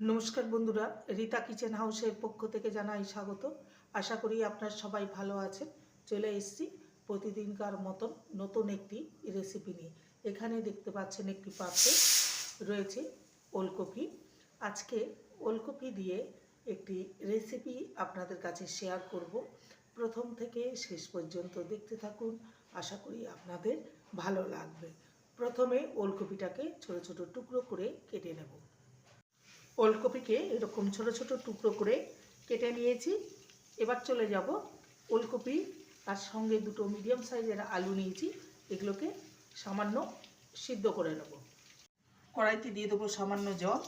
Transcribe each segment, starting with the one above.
নমস্কার বন্ধুরা, রীতা কিচেন হাউসের পক্ষ থেকে জানাই স্বাগত। আশা করি আপনার সবাই ভালো আছেন। চলে এসেছি প্রতিদিনকার মতন নতুন একটি রেসিপি নিয়ে। এখানে দেখতে পাচ্ছেন একটি পাত্রে রয়েছে ওলকপি। আজকে ওলকপি দিয়ে একটি রেসিপি আপনাদের কাছে শেয়ার করব। প্রথম থেকে শেষ পর্যন্ত দেখতে থাকুন। আশা করি আপনাদের ভালো লাগবে। প্রথমে ওলকপিটাকে ছোট ছোট টুকরো করে কেটে নেব। ওলকপিকে এরকম ছোট ছোট টুকরো করে কেটে নিয়েছি। এবার চলে যাব ওলকপি তার সঙ্গে দুটো মিডিয়াম সাইজের আলু নিয়েছি। এগুলোকে সামান্য সিদ্ধ করে নেব। কড়াইতে দিয়ে দেবো সামান্য জল।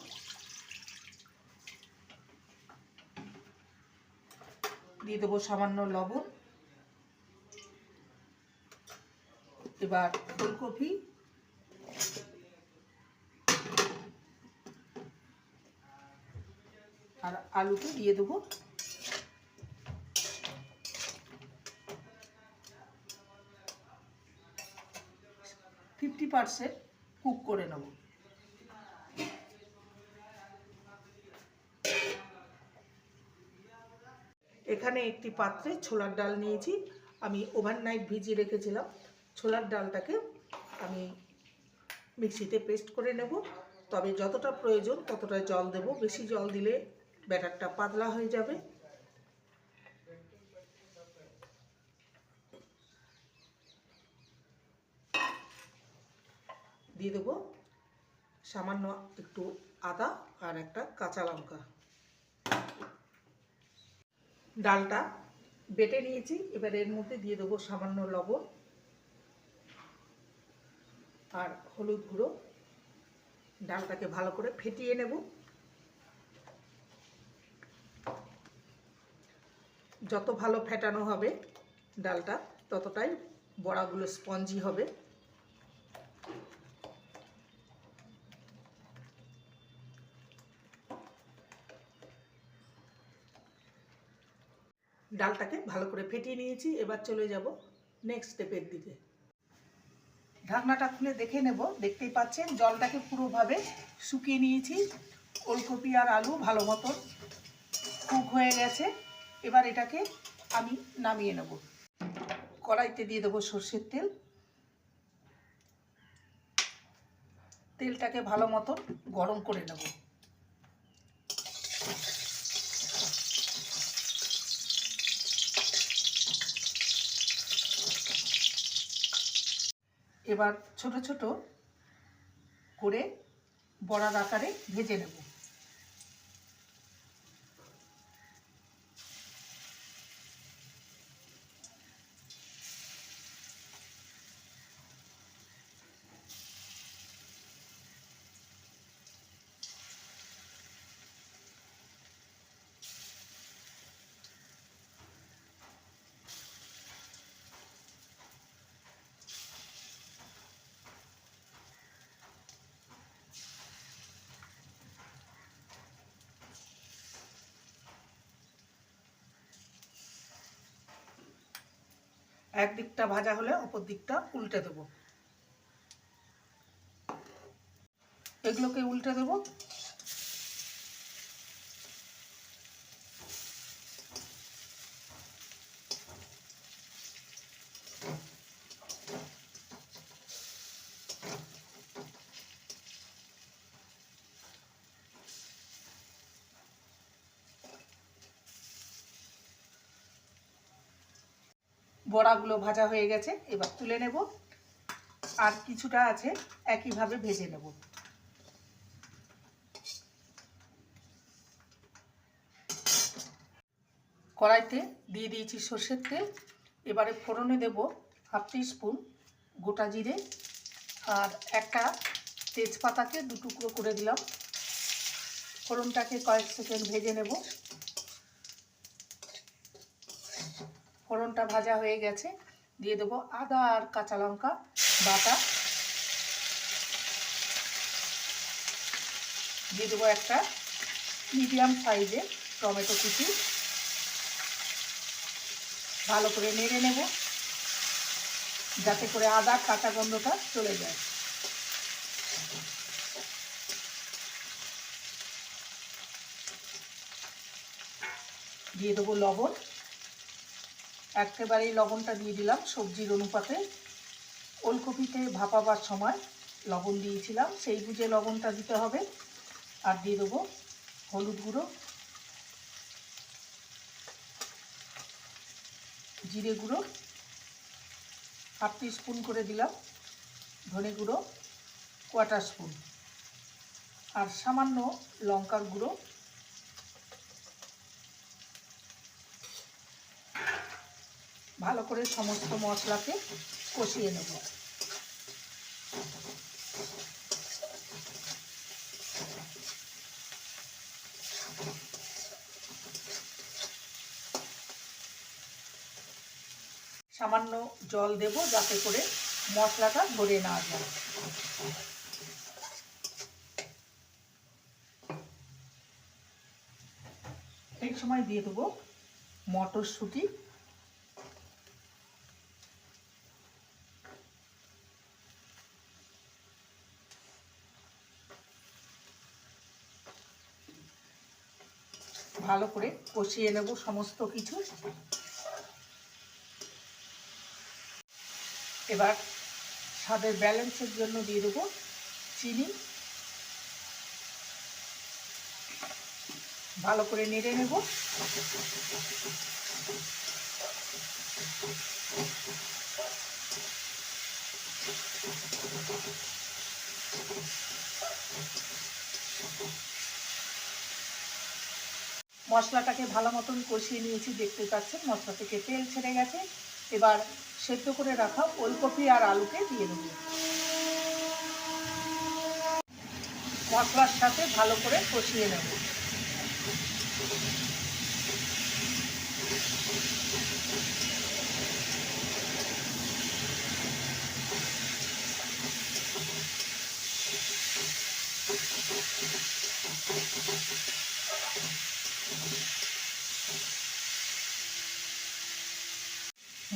দিয়ে দেবো সামান্য লবণ। এবার ফুলকপি আর আলুকে দিয়ে দেবো ফিফটি পারসেন্ট কুক করে নেব। এখানে একটি পাত্রে ছোলার ডাল নিয়েছি। আমি ওভারনাইট ভিজিয়ে রেখেছিলাম। ছোলার ডালটাকে আমি মিক্সিতে পেস্ট করে নেব। তবে যতটা প্রয়োজন ততটা জল দেব। বেশি জল দিলে ব্যাটারটা পাতলা হয়ে যাবে। দিয়ে দেবো সামান্য একটু আদা আর একটা কাঁচা লঙ্কা। ডালটা বেটে নিয়েছি, এবার এর মধ্যে দিয়ে দেবো সামান্য লবণ আর হলুদ গুঁড়ো। ডালটাকে ভালো করে ফেটিয়ে নেব। যত ভালো ফেটানো হবে ডালটা, ততটাই বড়াগুলো স্পঞ্জি হবে। ডালটাকে ভালো করে ফেটিয়ে নিয়েছি, এবার চলে যাব নেক্সট স্টেপের দিকে। ঢাকনাটা খুলে দেখে নেব, দেখতেই পাচ্ছেন জলটাকে পুরোভাবে শুকিয়ে নিয়েছি। ওলকপি আর আলু ভালো মতন কুক হয়ে গেছে। এবার এটাকে আমি নামিয়ে নেব। কড়াইতে দিয়ে দেবো সর্ষের তেল। তেলটাকে ভালো মতো গরম করে নেব। এবার ছোট ছোট করে বড়ার আকারে ভেজে নেব। এক দিকটা ভাজা হলে অপর দিকটা উল্টে দেবো। এগুলোকে উল্টে দেবো। বড়াগুলো ভাজা হয়ে গেছে, এবার তুলে নেব। আর কিছুটা আছে, একইভাবে ভেজে নেব। কড়াইতে দিয়ে দিয়েছি সর্ষের তেল। এবারে ফোড়নে দেব হাফ স্পুন গোটা জিরে। আর একটা তেজপাতাকে দু টুকরো করে দিলাম। ফোড়নটাকে কয়েক সেকেন্ড ভেজে নেব। ফোড়নটা ভাজা হয়ে গেছে, দিয়ে দেবো আদা আর কাঁচা লঙ্কা বাটা। দিয়ে দেবো একটা মিডিয়াম সাইজের টমেটো কুচি। ভালো করে নেড়ে নেব, যাতে করে আদা কাঁচা গন্ধটা চলে যায়। দিয়ে দেবো লবণ। একেবারেই লবণটা দিয়ে দিলাম সবজির অনুপাতে। ওলকপিতে ভাপাবার সময় লবণ দিয়েছিলাম, সেই বুঝে লবণটা দিতে হবে। আর দিয়ে দেবো হলুদ গুঁড়ো, জিরে গুঁড়ো, হাফ স্পুন করে দিলাম ধনে গুঁড়ো, কোয়াটার স্পুন। আর সামান্য লঙ্কার গুঁড়ো ভালো করে সমস্ত মশলাকে কষিয়ে নেব। সামান্য জল দেব যাতে করে মশলাটা ধরে না যায়। এই সময় দিয়ে দেবো মটরশুঁটি ভালো করে কষিয়ে নেব সমস্ত কিছু। এবার স্বাদের ব্যালেন্সের জন্য দিয়ে দেবো চিনি। ভালো করে নেড়ে নেব। মশলাটাকে ভালো মতন কষিয়ে নিয়েছি, দেখতে পাচ্ছেন? মশলা থেকে তেল ছেড়ে গেছে। এবার সেদ্ধ করে রাখা ওলকপি আর আলুকে দিয়ে দেবো। মশলার সাথে ভালো করে কষিয়ে নেব।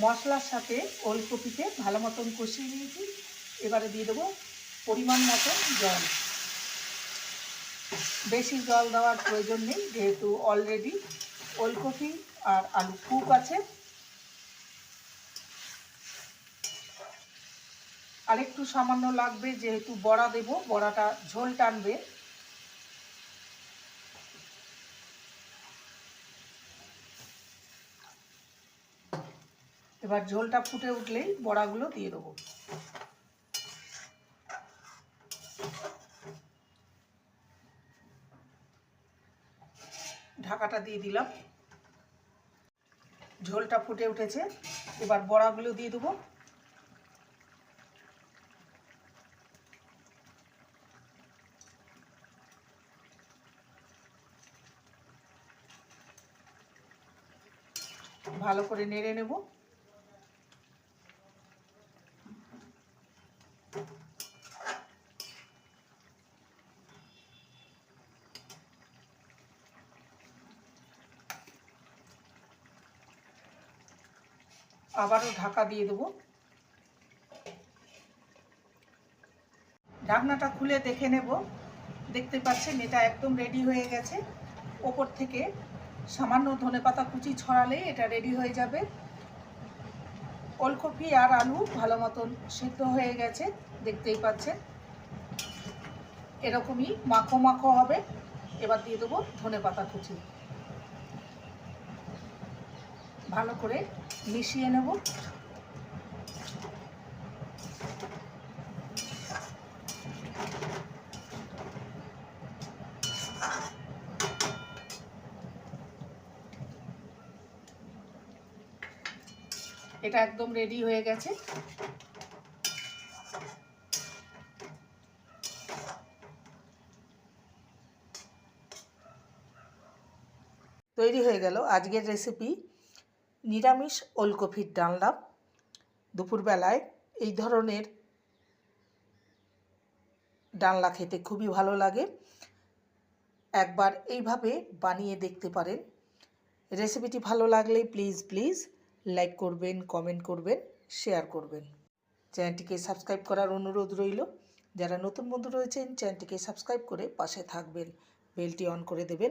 মশলার সাথে ওলকপিতে ভালো মতন কষিয়ে নিয়েছি। এবারে দিয়ে দেবো পরিমাণ মতন জল। বেশি জল দেওয়ার প্রয়োজন নেই, যেহেতু অলরেডি ওলকপি আর আলু কুক আছে। আরেকটু সামান্য লাগবে, যেহেতু বড়া দেব, বড়াটা ঝোল টানবে। এবার ঝোলটা ফুটে উঠলেই বড়াগুলো দিয়ে দেবো। ঢাকাটা দিয়ে দিলাম। ঝোলটা ফুটে উঠেছে, এবার বড়াগুলো দিয়ে দেবো। ভালো করে নেড়ে নেব। আবারও ঢাকা দিয়ে দেবো। ঢাকনাটা খুলে দেখে নেব। দেখতে পাচ্ছেন, এটা একদম রেডি হয়ে গেছে। ওপর থেকে সামান্য ধনেপাতা কুচি ছড়ালেই এটা রেডি হয়ে যাবে। ওলকপি আর আলু ভালো মতন সিদ্ধ হয়ে গেছে, দেখতেই পাচ্ছেন। এরকমই মাখো মাখো হবে। এবার দিয়ে দেবো ধনেপাতা কুচি। ভালো করে মিশিয়ে নেব। এটা একদম রেডি হয়ে গেছে। তৈরি হয়ে গেল। আজকের রেসিপি নিরামিষ ওলকপির ডালনা। দুপুরবেলায় এই ধরনের ডালনা খেতে খুবই ভালো লাগে। একবার এইভাবে বানিয়ে দেখতে পারেন। রেসিপিটি ভালো লাগলে প্লিজ প্লিজ লাইক করবেন, কমেন্ট করবেন, শেয়ার করবেন। চ্যানেলটিকে সাবস্ক্রাইব করার অনুরোধ রইল। যারা নতুন বন্ধু রয়েছেন, চ্যানেলটিকে সাবস্ক্রাইব করে পাশে থাকবেন। বেলটি অন করে দেবেন।